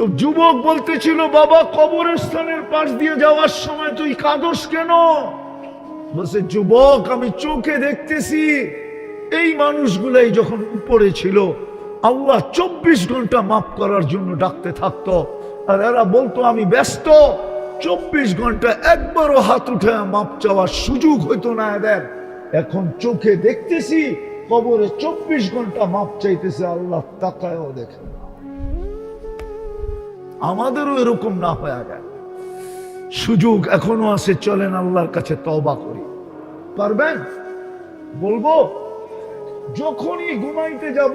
তো যুবক বলতেছিল, বাবা কবরস্থানের পাশ দিয়ে যাওয়ার সময় তুই কাঁদস কেন? বলছে যুবক, আমি চোখে দেখতেছি। এই মানুষগুলাই যখন উপরে ছিল, আল্লাহ চব্বিশ ঘণ্টা মাফ করার জন্য ডাকতে থাকতো। আর এরা বলতো, আমি ব্যস্ত, চব্বিশ ঘণ্টা একবারও হাত উঠে মাপ চাওয়ার সুযোগ হইতো না এদের। এখন চোখে দেখতেছি, কবরে চব্বিশ ঘণ্টা মাপ চাইতেছে, আল্লাহ তাকায়ও দেখে। আমাদেরও এরকম না হয়ে যায়। সুযোগ এখনও আছে, চলেন আল্লাহর কাছে তবা করি। পারবেন? বলব? যখনই ঘুমাইতে যাব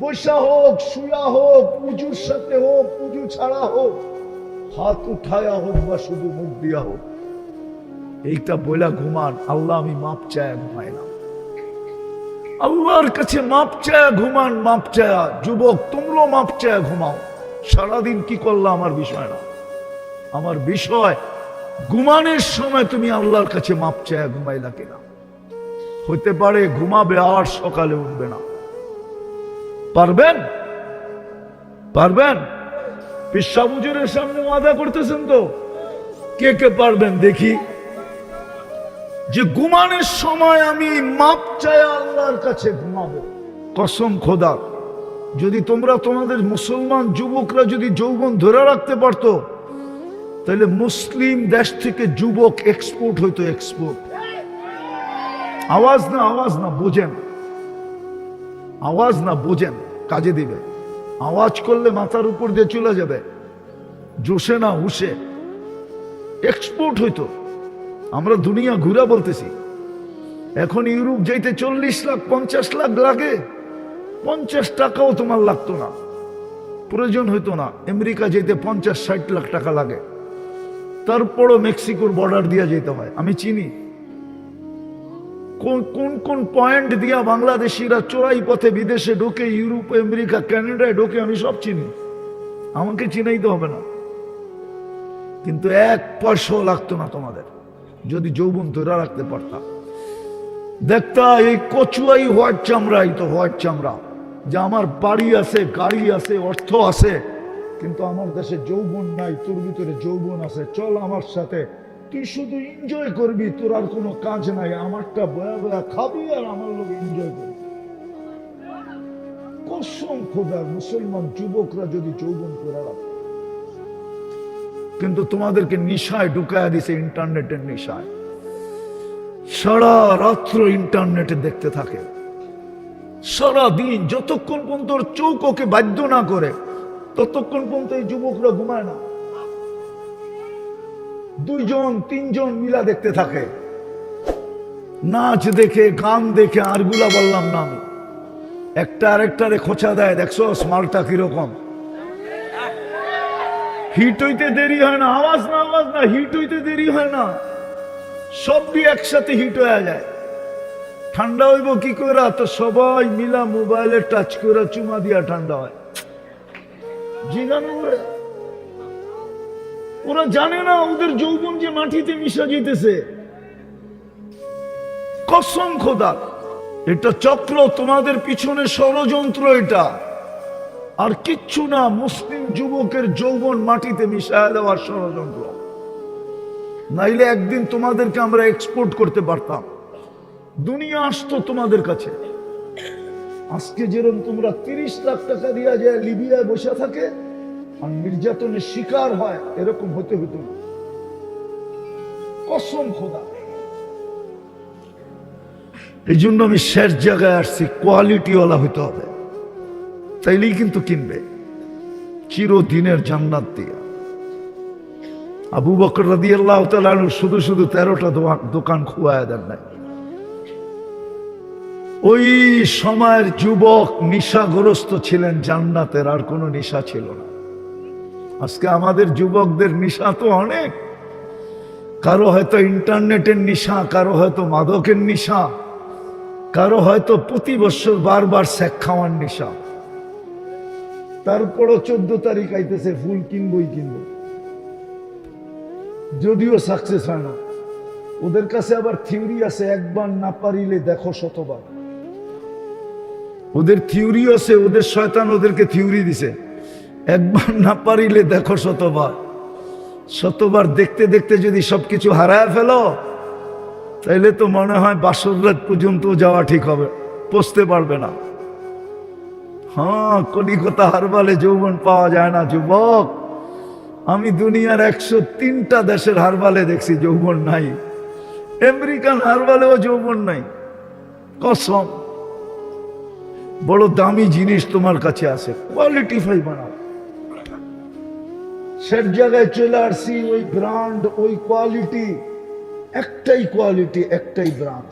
বসা হোক, শুয়া হোক, পুজোর সাথে হোক, পুজো ছাড়া হোক, হাত উঠায়া হোক বা শুধু মুখ দিয়া হোক, এইটা বইলা ঘুমান, আল্লাহ আমি মাপ চায় ঘুমাই না আল্লাহর কাছে মাপ চায় ঘুমান, মাপ চায়া যুবক, তোমরাও মাপ চায় ঘুমাও। সারাদিন কি করলা আমার বিষয় না আমার বিষয়, ঘুমানোর সময় তুমি আল্লাহর কাছে মাপ চায় ঘুমাইলা কিনা? হইতে পারে ঘুমাবে আর সকালে উঠবে না। পারবেন? পারবেন? পিসাবুজুরের সামনে ওয়াদা করতেছেন তো? কে কে পারবেন দেখি? যে ঘুমানোর সময় আমি মাপ চাই আল্লাহর কাছে ঘুমাবো। কসম খোদা যদি তোমরা তোমাদের মুসলমান যুবকরা যদি যৌবন ধরে রাখতে পারতো, তাহলে মুসলিম দেশ থেকে যুবক এক্সপোর্ট হইতো এক্সপোর্ট আওয়াজ না আওয়াজ না, বোঝেন। আওয়াজ না, বোঝেন, কাজে দিবে। আওয়াজ করলে মাথার উপর দিয়ে চলে যাবে। জোশে না হুসে এক্সপোর্ট হইতো। আমরা দুনিয়া ঘুরা বলতেছি। এখন ইউরোপ যাইতে চল্লিশ লাখ, পঞ্চাশ লাখ লাগে। পঞ্চাশ টাকাও তোমার লাগতো না। প্রয়োজন হইতো না। আমেরিকা যেতে পঞ্চাশ, ষাট লাখ টাকা লাগে। তারপরও মেক্সিকোর বর্ডার দিয়া যেতে হয়। আমি চিনি। কোন কোন পয়েন্ট দিয়া বাংলাদেশিরা চোরাই পথে বিদেশে ঢোকে ইউরোপ, আমেরিকা কানাডায় ঢোকে আমি সব চিনি। আমাকে চিনাইতে হবে না। কিন্তু এক পয়সাও লাগতো না তোমাদের। যদি যৌবন ধরে রাখতে পারতাম। দেখতা এই কচুয়াই হোয়াইট চামড়াই তো হোয়াইট চামড়া। যে আমার বাড়ি আছে, গাড়ি আছে, অর্থ আছে, কিন্তু আমার দেশে যৌবন নাই, তোর ভিতরে যৌবন আছে, চল আমার সাথে। তুই শুধু এনজয় করবি, তোর আর কোনো কাজ নাই, আমারটা বয়া বয়া খাবি আর আমার লোক এনজয় করবি। মুসলমান যুবকরা যদি যৌবন করে কিন্তু তোমাদেরকে নিশায় ঢুকায় দিছে ইন্টারনেটের নিশায়। সারা রাত্র ইন্টারনেটে দেখতে থাকে। সারা দিন যতক্ষণ পর্যন্ত ওর চোখ ওকে বাধ্য না করে, ততক্ষণ পর্যন্ত এই যুবকরা ঘুমায় না। দুইজন, তিনজন মিলা দেখতে থাকে। নাচ দেখে, গান দেখে আরগুলা বললাম না আমি। একটা আরেকটারে খোঁচা দেয়, দেখছ, স্মার্টটা কীরকম? হিট হইতে দেরি হয় না, আওয়াজ না আওয়াজ না, হিট হইতে দেরি হয় না। সবই একসাথে হিট হয়ে যায়। ঠান্ডা হইব কি করে তো সবাই মিলা মোবাইলে টাচ করে চুমা দিয়া ঠান্ডা হয়। ওরা জানে না ওদের যৌবন যে মাটিতে মিশা যেতেছে কসম খোদা, এটা চক্র তোমাদের পিছনে ষড়যন্ত্র এটা। আর কিচ্ছু না, মুসলিম যুবকের যৌবন মাটিতে মিশায় দেওয়ার ষড়যন্ত্র। নাইলে একদিন তোমাদেরকে আমরা এক্সপোর্ট করতে পারতাম। দুনিয়া আসতো তোমাদের কাছে। আজকে যেরকম তোমরা তিরিশ লাখ টাকা দিয়া যায় লিবিয়ায় বসে থাকে, আর নির্যাতনের শিকার হয়, এরকম হতে হতো। কসম খোদা। এই জন্য আমি শেষ জায়গায় আসছি, কোয়ালিটিওয়ালা হইতে হবে। তাইলেই কিন্তু কিনবে। চিরদিনের জান্নাত দিয়া। আবু বকর রাদি আল্লাহ শুধু শুধু তেরোটা দোকান খুয়ায় দেন নাই। ওই সময়ের যুবক নিশাগ্রস্ত ছিলেন, জান্নাতের আর কোনো নিশা ছিল না। আজকে আমাদের যুবকদের নিশা তো অনেক। কারও হয়তো ইন্টারনেটের নিশা, কারও হয়তো মাদকের নিশা, কারও হয়তো প্রতি বছর বারবার স্যাক খাওয়ার নেশা। তারপরও চোদ্দ তারিখ আইতেছে, ফুল কিনবই কিনবো। যদিও সাকসেস হয় না। ওদের কাছে আবার থিওরি আছে, একবার না পারিলে দেখো শতবার। ওদের থিওরি আছে, ওদের শয়তান ওদেরকে থিওরি দিছে। একবার না পারিলে দেখো শতবার। শতবার দেখতে দেখতে যদি সব কিছু হারায় ফেলো, তাইলে তো মনে হয় বাসর রাত পর্যন্ত যাওয়া ঠিক হবে পৌঁছতে পারবে না। হ্যাঁ কলিকতা হারবালে যৌবন পাওয়া যায় না, যুবক। আমি দুনিয়ার একশো তিনটা দেশের হারবালে দেখছি যৌবন নাই। আমেরিকান হারবালেও যৌবন নাই। কসম। বড় দামি জিনিস তোমার কাছে আছে। কোয়ালিটি ফাই বানাও। সব জায়গায় চলে আসছি, ওই ব্র্যান্ড ওই কোয়ালিটি একটাই কোয়ালিটি একটাই ব্র্যান্ড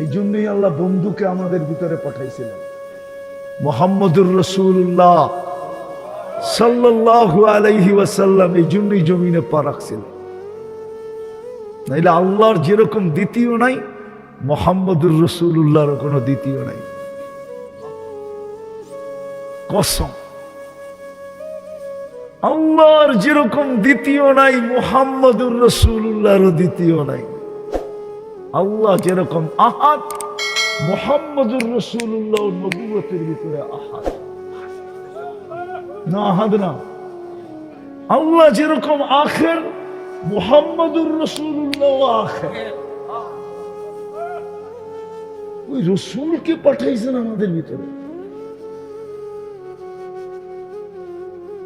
এই জন্যই আল্লাহ বন্ধুকে আমাদের ভিতরে পাঠাইছিলেন। মোহাম্মদুর রসুল্লাহ সাল্লাহ আলাইহি ওয়াসাল্লাম এই জন্যই জমিনে পা রাখছিলেন। নাইলে আল্লাহর যেরকম দ্বিতীয় নাই মোহাম্মদুর রসুল্লাহর কোনো দ্বিতীয় নাই। কসম। আল্লাহর যেরকম দ্বিতীয় নাই, মোহাম্মদুর রসুল্লাহরও দ্বিতীয় নাই। আল্লাহ যেরকম আহাত মোহাম্মদুর রসুল্লাহ নবুয়তের ভিতরে আহাত না, আহাদ না। আল্লাহ যেরকম আখের, মোহাম্মদুর রসুল্লাহ আখের। ওই রসুলকে পাঠাইছেন আমাদের ভিতরে।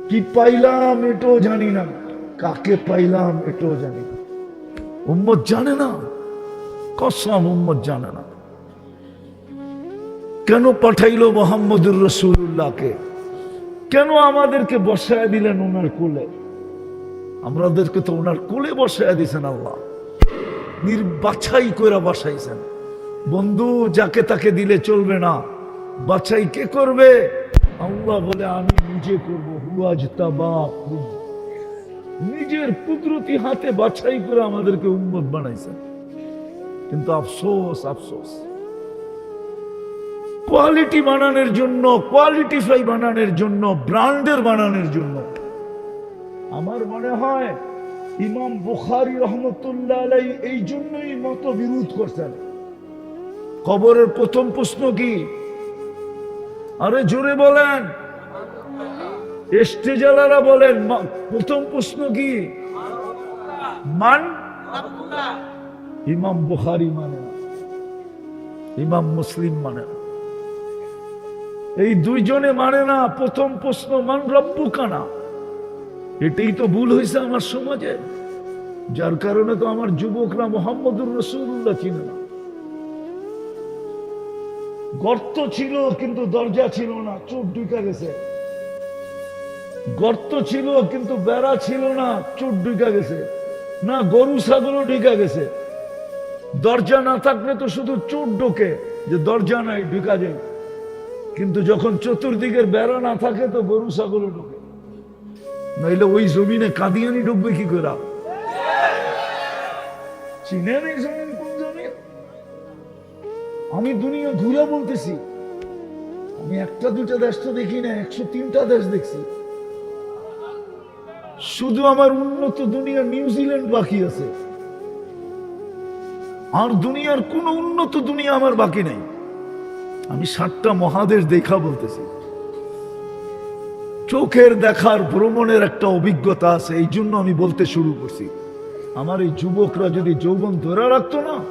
কি পাইলাম এটাও জানি না। কাকে পাইলাম এটাও জানি না। উম্মত জানে না। কসম উম্মত জানে না। কেন পাঠাইলো মোহাম্মদুর রসুল্লাহকে কেন আমাদেরকে বসায় দিলেন ওনার কোলে? আমাদেরকে তো ওনার কোলে বসায় দিয়েছেন আল্লাহ। নির্বাছাই করে বসাইছেন। বন্ধু, যাকে তাকে দিলে চলবে না। বাছাই কে করবে? আল্লাহ বলে, আমি নিজে করব। হুয়াজ নিজের কুদরতি হাতে বাছাই করে আমাদেরকে উন্মত বানাইছেন কিন্তু আফসোস আফসোস। কোয়ালিটি বানানোর জন্য, কোয়ালিটিফাই বানানোর জন্য, ব্র্যান্ডের বানানোর জন্য। আমার মনে হয়, ইমাম বুখারি রহমতুল্লাহ এই জন্যই মত বিরোধ করছেন। কবরের প্রথম প্রশ্ন কি? আরে জোরে বলেন। এস্টেজালারা বলেন প্রথম প্রশ্ন কি? মান? ইমাম বুখারি মানে ইমাম মুসলিম মানে এই দুইজনে মানে না, প্রথম প্রশ্ন, মান রব্বু কানা এটাই তো ভুল হয়েছে আমার সমাজে। যার কারণে তো আমার যুবকরা মোহাম্মদুর রসুল্লাহ চিনে না। গর্ত ছিল, কিন্তু দরজা ছিল না। চোর ঢুকে গেছে। গর্ত ছিল, কিন্তু বেড়া ছিল না। চোর ঢুকে গেছে। না, গরু, ছাগলও ঢুকে গেছে। দরজা না থাকলে তো শুধু চোর ঢোকে, যে দরজা নাই, ঢুকা যায়। কিন্তু যখন চতুর্দিকের বেড়া না থাকে, তো গরু, ছাগলও ঢোকে। নইলে ওই জমিনে কাদিয়ানি ঢুকবে কি করে? জমিন কোন জমিন আমি দুনিয়া ঘুরে বলতেছি। আমি একটা দুটা দেশ তো দেখি না একশো তিনটা দেশ দেখছি। শুধু আমার উন্নত দুনিয়া নিউজিল্যান্ড বাকি আছে। আর দুনিয়ার কোন উন্নত দুনিয়া আমার বাকি নাই। আমি সাতটা মহাদেশ দেখা বলতেছি। চোখের দেখার ভ্রমণের একটা অভিজ্ঞতা আছে এই জন্য আমি বলতে শুরু করছি। আমার এই যুবকরা যদি যৌবন ধরে রাখতো না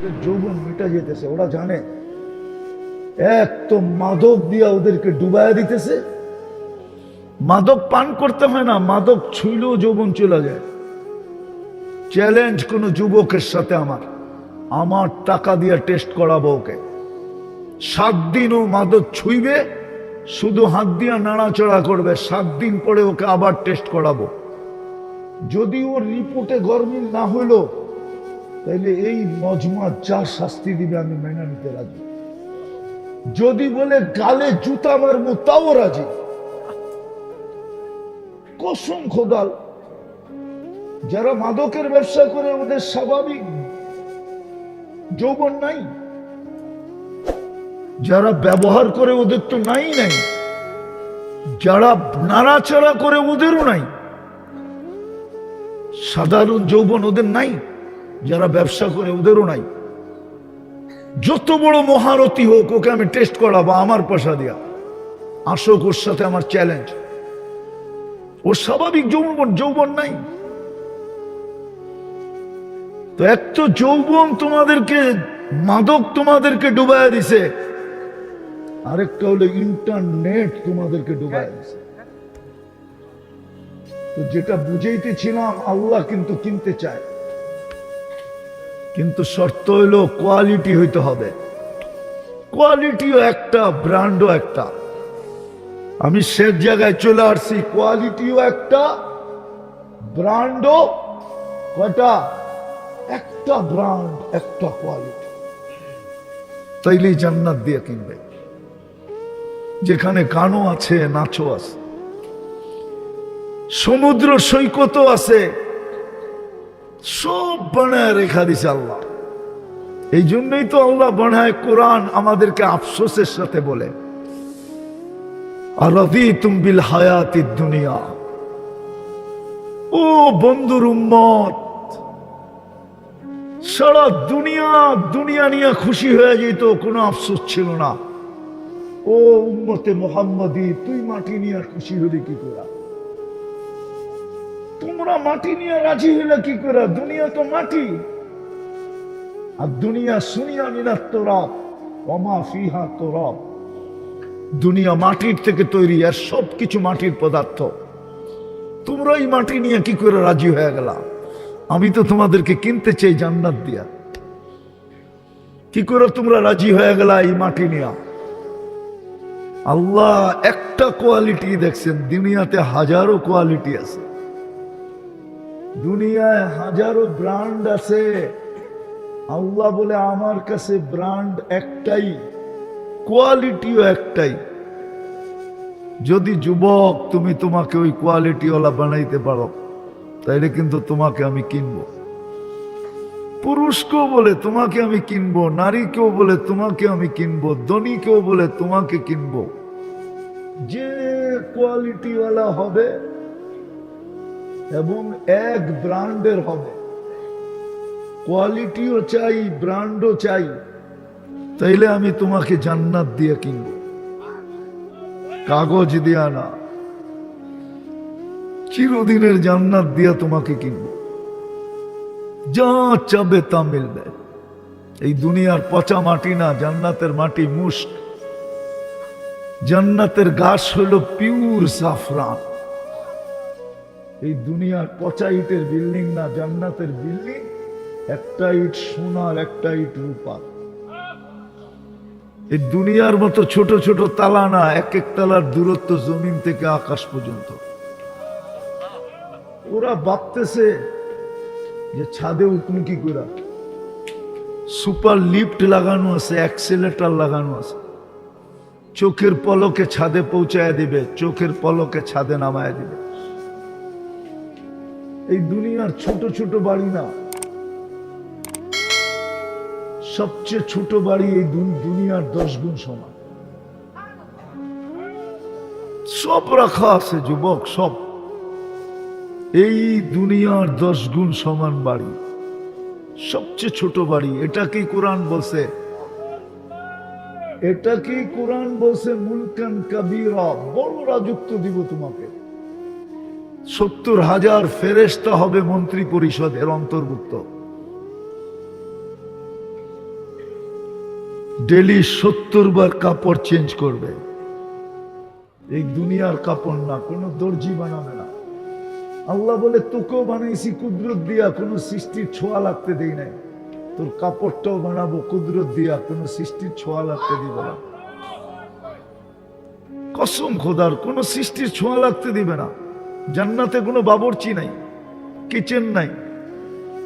ওদের যৌবন মিটা যেতেছে, ওরা জানে। এক তো মাদক দিয়া ওদেরকে ডুবাইয়া দিতেছে। মাদক পান করতে হয় না, মাদক ছুইলেও যৌবন চলে যায়। চ্যালেঞ্জ কোন যুবকের সাথে আমার। আমার টাকা দিয়ে টেস্ট করাবো ওকে। সাত দিন ও মাদক ছুইবে, শুধু হাত দিয়ে নাড়াচড়া করবে, সাত দিন পরে ওকে আবার টেস্ট করাবো। যদি ওর রিপোর্টে গরমিল না হইল তাহলে এই মজমা যা শাস্তি দিবে আমি মেনে নিতে রাজি। যদি বলে গালে জুতা মারবো, তাও রাজি। কসম খোদাল, যারা মাদকের ব্যবসা করে ওদের স্বাভাবিক যৌবন নাই। যারা ব্যবহার করে ওদের তো নাই নাই। যারা নাড়াচাড়া করে ওদেরও নাই। সাধারণ যৌবন ওদের নাই। যারা ব্যবসা করে ওদেরও নাই। যত বড় মহারথী হোক, ওকে আমি টেস্ট করাবো আমার পয়সা দিয়া। আসুক ওর সাথে আমার চ্যালেঞ্জ ওর স্বাভাবিক যৌবন যৌবন নাই। তো এক তো যৌবন তোমাদেরকে, মাদক তোমাদেরকে ডুবাইয়া দিছে। আরেকটা হলো ইন্টারনেট তোমাদেরকে ডুবাইয়া দিছে। তো যেটা বুঝাইতেছিলাম, আল্লাহ কিন্তু কিনতে চায়। কিন্তু শর্ত হইল কোয়ালিটি হইতে হবে। কোয়ালিটিও একটা ব্র্যান্ডও একটা। আমি শেষ জায়গায় চলে আসছি কোয়ালিটিও একটা ব্র্যান্ডও কয়টা? একটা ব্র্যান্ড একটা কোয়ালিটি তাইলেই জান্নাত দিয়ে কিনবে। যেখানে গানও আছে, নাচও আছে। সমুদ্র সৈকতও আছে। সব বানায় রেখা দিছে আল্লাহ। এই জন্যই তো আল্লাহ বানায় কোরআন আমাদেরকে আফসোসের সাথে বলে। দুনিয়া। ও বন্ধুর উম্মত, সারা দুনিয়া দুনিয়া নিয়ে খুশি হয়ে যেত, কোনো আফসোস ছিল না। ও উম্মতে মোহাম্মদী, তুই মাটি নিয়ে খুশি হলি কি করে? তোমরা মাটি নিয়ে রাজি হইলে কি করে? দুনিয়া তো মাটি। আর দুনিয়া শুনিয়া সুনিয়া মিনাত তোরব অমা ফিহা তোরব দুনিয়া মাটির থেকে তৈরি, আর সব কিছু মাটির পদার্থ। তোমরা এই মাটি নিয়ে কি করে রাজি হয়ে গেলা? আমি তো তোমাদেরকে কিনতে চাই জান্নাত দিয়া। কি করে তোমরা রাজি হয়ে গেলা এই মাটি নিয়ে? আল্লাহ একটা কোয়ালিটি দেখছেন, দুনিয়াতে হাজারো কোয়ালিটি আছে। দুনিয়ায় হাজারো ব্র্যান্ড আছে। আল্লাহ বলে, আমার কাছে ব্র্যান্ড একটাই কোয়ালিটিও একটাই। যদি যুবক, তুমি তোমাকে ওই কোয়ালিটিওয়ালা বানাইতে পারো, তাইলে কিন্তু তোমাকে আমি কিনবো। পুরুষকেও বলে, তোমাকে আমি কিনবো, নারীকেও বলে, তোমাকে আমি কিনবো, ধনীকেও বলে, তোমাকে কিনবো। যে কোয়ালিটিওয়ালা হবে এবং এক ব্র্যান্ডের হবে। কোয়ালিটিও চাই, ব্র্যান্ডও চাই। তাইলে আমি তোমাকে জান্নাত দিয়ে কিনব। কাগজ দিয়া না। চিরদিনের জান্নাত দিয়া তোমাকে কিনব। যা চাবে তা মিলবে। এই দুনিয়ার পচা মাটি না, জান্নাতের মাটি মুস্ক জান্নাতের গাছ হলো পিউর সাফরান। এই দুনিয়ার পচা ইটের বিল্ডিং না জান্নাতের বিল্ডিং, একটা ইট সোনার, একটা ইট রূপার। এই দুনিয়ার মতো ছোট ছোট তালা না, এক এক তালার দূরত্ব জমিন থেকে আকাশ পর্যন্ত। ওরা ভাবতেছে যে ছাদে উঠুন কি করে? সুপার লিফট লাগানো আছে, অ্যাক্সিলেটার লাগানো আছে। চোখের পলকে ছাদে পৌঁছায় দিবে, চোখের পলকে ছাদে নামায় দিবে। এই দুনিয়ার ছোট ছোট বাড়ি না। সবচেয়ে ছোট বাড়ি এই দুনিয়ার দশ গুণ সমান। সব রাখা আছে, যুবক, সব। এই দুনিয়ার দশ গুণ সমান বাড়ি। সবচেয়ে ছোট বাড়ি। এটাকেই কোরআন বলছে? এটাকেই কোরআন বলছে? মুলকান কাবিরা। বড় রাজত্ব দিব তোমাকে। সত্তর হাজার ফেরেস্তা হবে মন্ত্রী পরিষদের অন্তর্ভুক্ত। ডেলি সত্তর বার কাপড় চেঞ্জ করবে। এই দুনিয়ার কাপড় না, কোনো দর্জি বানাবে না। আল্লাহ বলে, তোকেও বানাইছি কুদরত দিয়া, কোনো সৃষ্টির ছোঁয়া লাগতে দেই নাই। তোর কাপড়টাও বানাবো কুদরত দিয়া, কোনো সৃষ্টির ছোঁয়া লাগতে দিব না। কসম খোদার, কোনো সৃষ্টির ছোঁয়া লাগতে দিবে না। জান্নাতে কোনো বাবরচি নাই, কিচেন নাই।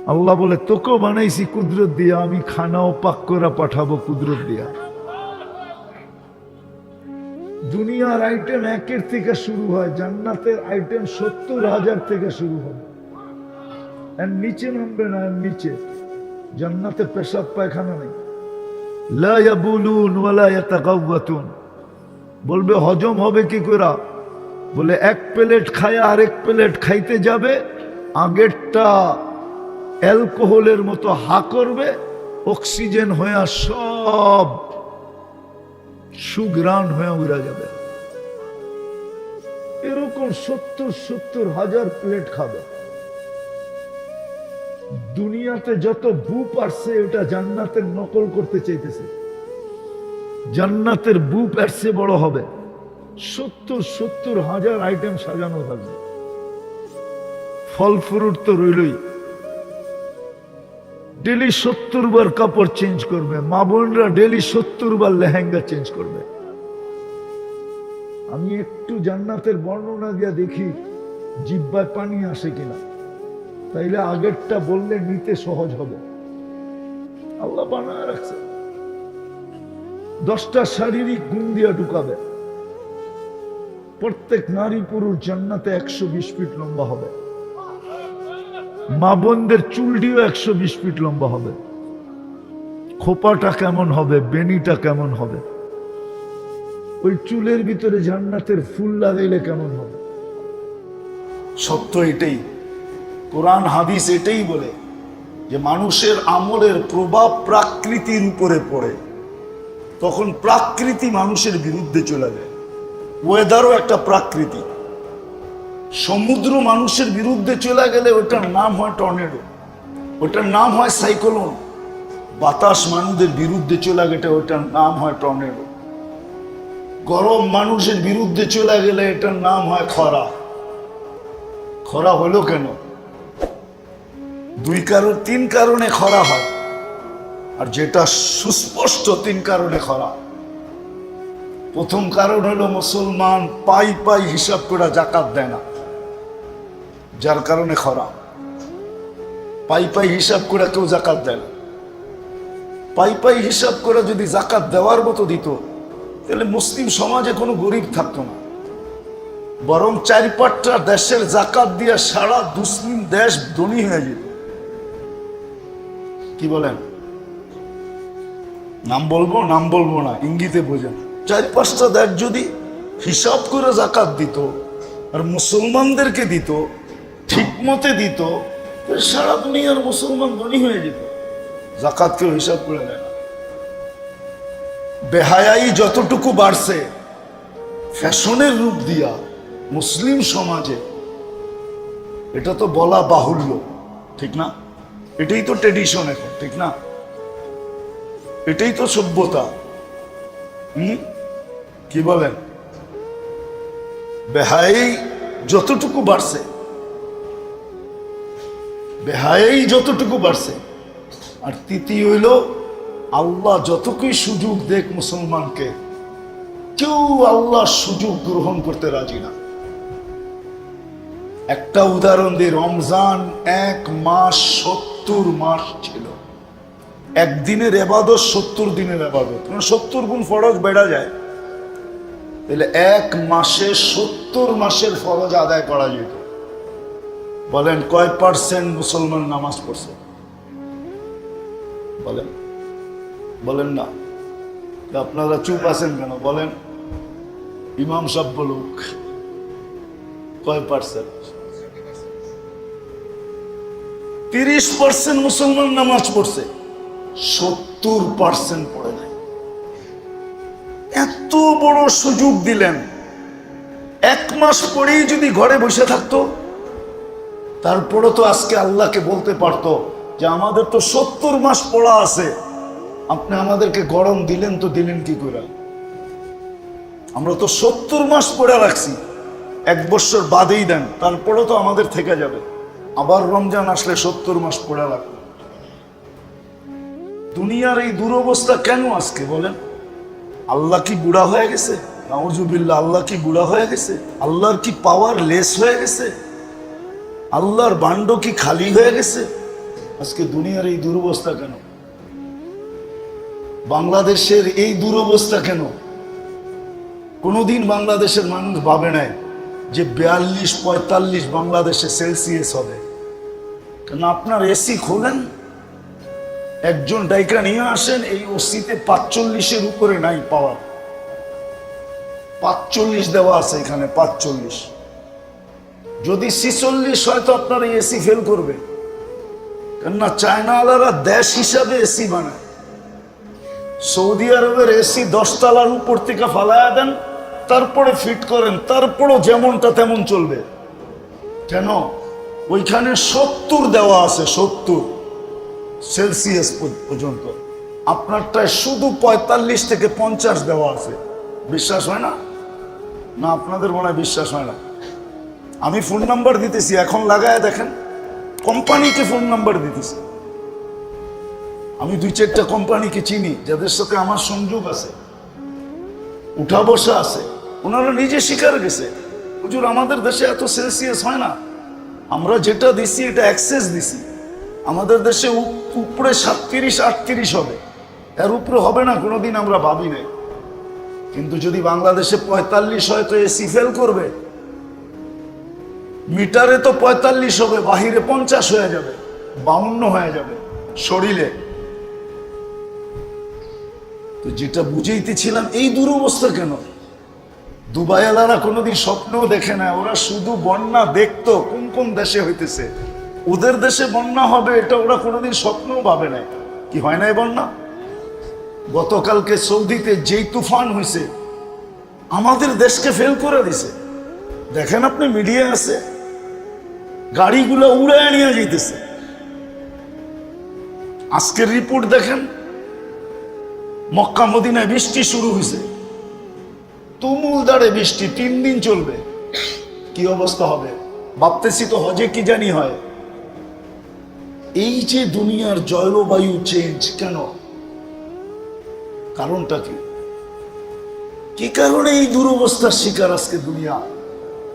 আল্লাহ বলে, তোকেও বানাইছি কুদরত দিয়া, আমি খানাও পাক করে পাঠাবো কুদরত দিয়া। দুনিয়ার আইটেম একের থেকে শুরু হয়, জান্নাতের আইটেম সত্তর হাজার থেকে শুরু হয়। নিচে নামবে না নিচে। জান্নাতে পেশাব পায়খানা নেই। বলবে, হজম হবে কি করে বলে, এক প্লেট খায় আরেক প্লেট খাইতে যাবে। আগেরটা অ্যালকোহলের মতো হা করবে, অক্সিজেন হয়ে সব সুগ্রাণ হয়ে উড়া যাবে। এরকম সত্তর সত্তর হাজার প্লেট খাবে। দুনিয়াতে যত বু পারছে, ওটা জান্নাতের নকল করতে চাইতেছে। জান্নাতের বু পারছে বড় হবে। সত্তর সত্তর হাজার আইটেম সাজানো থাকবে। ফল ফ্রুট তো রইলই। ডেলি সত্তর বার কাপড় চেঞ্জ করবে। মা বোনরা ডেলি সত্তর বার লেহেঙ্গা চেঞ্জ করবে। আমি একটু জান্নাতের বর্ণনা দিয়া দেখি জিব্বায় পানি আসে কিনা। তাইলে আগেরটা বললে নিতে সহজ হবে। আল্লাহ বানায় রাখছে। দশটা শারীরিক গুণ দিয়া ঢুকাবে। প্রত্যেক নারী পুরুষ জান্নাতে একশো বিশ ফিট লম্বা হবে। মা বোনদের চুলটিও একশো বিশ ফিট লম্বা হবে। খোপাটা কেমন হবে, বেনিটা কেমন হবে? ওই চুলের ভিতরে জান্নাতের ফুল লাগাইলে কেমন হবে? সত্য এটাই। কোরআন, হাদিস এটাই বলে যে মানুষের আমলের প্রভাব প্রাকৃতির উপরে পড়ে। তখন প্রাকৃতি মানুষের বিরুদ্ধে চলে যায়। ওয়েদারও একটা প্রাকৃতি। সমুদ্র মানুষের বিরুদ্ধে চলে গেলে ওটার নাম হয় টর্নেডো ওটার নাম হয় সাইক্লোন বাতাস মানুষদের বিরুদ্ধে চলে গেলে ওটার নাম হয় টর্নেডো গরম মানুষের বিরুদ্ধে চলে গেলে এটার নাম হয় খরা। খরা হলো কেন? দুই কারণ, তিন কারণে খরা হয়, আর যেটা সুস্পষ্ট তিন কারণে খরা। প্রথম কারণ হলো মুসলমান পাই পাই হিসাব করে জাকাত দেয় না, যার কারণে খরা পাই পাই হিসাব করে কেউ জাকাত দেয় না। পাই পাই হিসাব করে যদি জাকাত দেওয়ার মতো দিত, তাহলে মুসলিম সমাজে কোনো গরিব থাকতো না। বরং চারি পাঁচটা দেশের জাকাত দিয়ে সারা মুসলিম দেশ ধনী হয়ে যেত। কি বলেন? নাম বলব নাম বলব না, ইঙ্গিতে বোঝেন। চার পাঁচটা দেশ যদি হিসাব করে জাকাত দিত আর মুসলমানদেরকে দিত ঠিক মতে দিত সারা দুনিয়ার মুসলমান ধনী হয়ে যেত। জাকাত কেউ হিসাব করে দেয় না। বেহায়াই যতটুকু বাড়ছে, ফ্যাশনের রূপ দিয়া মুসলিম সমাজে, এটা তো বলা বাহুল্য, ঠিক না? এটাই তো ট্রেডিশন এখন, ঠিক না? এটাই তো সভ্যতা, হুম? কি বলেন? বেহাই যতটুকু বাড়ছে, বেহাই যতটুকু বাড়ছে, আর তৃতীয় হইল, আল্লাহ যতটুকুই সুযোগ দেখ মুসলমানকে, কেউ আল্লাহ সুযোগ গ্রহণ করতে রাজি না। একটা উদাহরণ দিয়ে রমজান এক মাস সত্তর মাস ছিল। একদিনের এবাদত সত্তর দিনের এবাদত। মানে সত্তর গুণ ফরজ বেড়া যায়। তাহলে এক মাসে সত্তর মাসের ফরজ আদায় করা যেত। বলেন কয় পার্সেন্ট মুসলমান নামাজ পড়ছে? বলেন। বলেন না। আপনারা চুপ আছেন কেন? বলেন। ইমাম সাহেব বলুক, কয় পার্সেন্ট তিরিশ পার্সেন্ট মুসলমান নামাজ পড়ছে, সত্তর পার্সেন্ট পড়ে নাই। বড় সুযোগ দিলেন। এক মাস পরেই যদি ঘরে বসে থাকতো, তারপরে তো আজকে আল্লাহকে বলতে পারতো যে আমাদের তো সত্তর মাস পড়া আছে। আপনি আমাদেরকে গরম দিলেন তো দিলেন কি করে? আমরা তো সত্তর মাস পড়ে রাখছি। এক বছর বাদেই দেন, তারপরে তো আমাদের থেকে যাবে। আবার রমজান আসলে সত্তর মাস পড়ে রাখবে দুনিয়ার এই দুরবস্থা কেন আজকে বলেন? আল্লাহ কি বুড়া হয়ে গেছে? নাউজুবিল্লাহ, আল্লাহ কি বুড়া হয়ে গেছে? আল্লাহর কি পাওয়ার লেস হয়ে গেছে? আল্লাহর বান্ড কি খালি হয়ে গেছে? আজকে দুনিয়ার এই দুরবস্থা কেন? বাংলাদেশের এই দুরবস্থা কেন? কোনোদিন বাংলাদেশের মানুষ ভাবে নাই যে বিয়াল্লিশ, পঁয়তাল্লিশ বাংলাদেশে সেলসিয়াস হবে। কেন আপনার এসি খোলেন? একজন ডাইকা নিয়ে আসেন, এই ওসিতে পাঁচচল্লিশের উপরে নাই পাওয়ার। পাঁচচল্লিশ দেওয়া আছে এখানে, পাঁচচল্লিশ। যদি ছিচল্লিশ হয় তো আপনার এসি ফেল করবে। কেননা চায়না চায়নাওয়ালারা দেশ হিসাবে এসি বানায়। সৌদি আরবের এসি দশতলার উপর থেকে ফালায়া দেন, তারপরে ফিট করেন, তারপরও যেমনটা তেমন চলবে। কেন? ওইখানে সত্তর দেওয়া আছে, সত্তর। সেলসিয়াস পর্য- পর্যন্ত। আপনারটায় শুধু পঁয়তাল্লিশ থেকে পঞ্চাশ দেওয়া আছে। বিশ্বাস হয় না? না, আপনাদের মনে বিশ্বাস হয় না। আমি ফোন নাম্বার দিতেছি, এখন লাগায় দেখেন। কোম্পানিকে ফোন নাম্বার দিতেছি। আমি দুই চারটা কোম্পানিকে চিনি, যাদের সাথে আমার সংযোগ আছে। উঠা বসা আছে। ওনারা নিজে শিকার গেছে। হুজুর, আমাদের দেশে এত সেলসিয়াস হয় না। আমরা যেটা দিছি, এটা অ্যাক্সেস দিছি। আমাদের দেশে উপরে সাতত্রিশ, আটত্রিশ হবে। এর উপরে হবে না, কোনোদিন আমরা ভাবি নাই। কিন্তু যদি বাংলাদেশে পঁয়তাল্লিশ হয়, তো এসি ফেল করবে। মিটারে তো পঁয়তাল্লিশ হবে, বাহিরে পঞ্চাশ হয়ে যাবে, বাউন্ন হয়ে যাবে, শরীরে। তো যেটা বুঝাইতেছিলাম, এই দুরবস্থা কেন? দুবাইওয়ালারা কোনোদিন স্বপ্নও দেখে না, ওরা শুধু বন্যা দেখতো, কোন কোন দেশে হইতেছে। ওদের দেশে বন্যা হবে, এটা ওরা কোনোদিন স্বপ্নও ভাবে নাই। কি হয় নাই বন্যা? গতকালকে সৌদিতে যেই তুফান হয়েছে আমাদের দেশকে ফেল করে দিছে। দেখেন আপনি মিডিয়া আছে, গাড়িগুলো উড়ায় নিয়ে যাইতেছে। আজকের রিপোর্ট দেখেন, মক্কা মদিনায় বৃষ্টি শুরু হয়েছে তুমুল দাঁড়ে বৃষ্টি, তিন দিন চলবে। কি অবস্থা হবে? ভাবতেছি তো হজে কি জানি হয়। এই যে দুনিয়ার জলবায়ু চেঞ্জ কেন? কারণটা কি? কি কারণে এই দুরবস্থার শিকার আজকে দুনিয়া?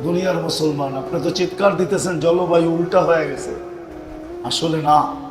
দুনিয়ার মুসলমান, আপনি তো চিৎকার দিতেছেন, জলবায়ু উল্টা হয়ে গেছে। আসলে না।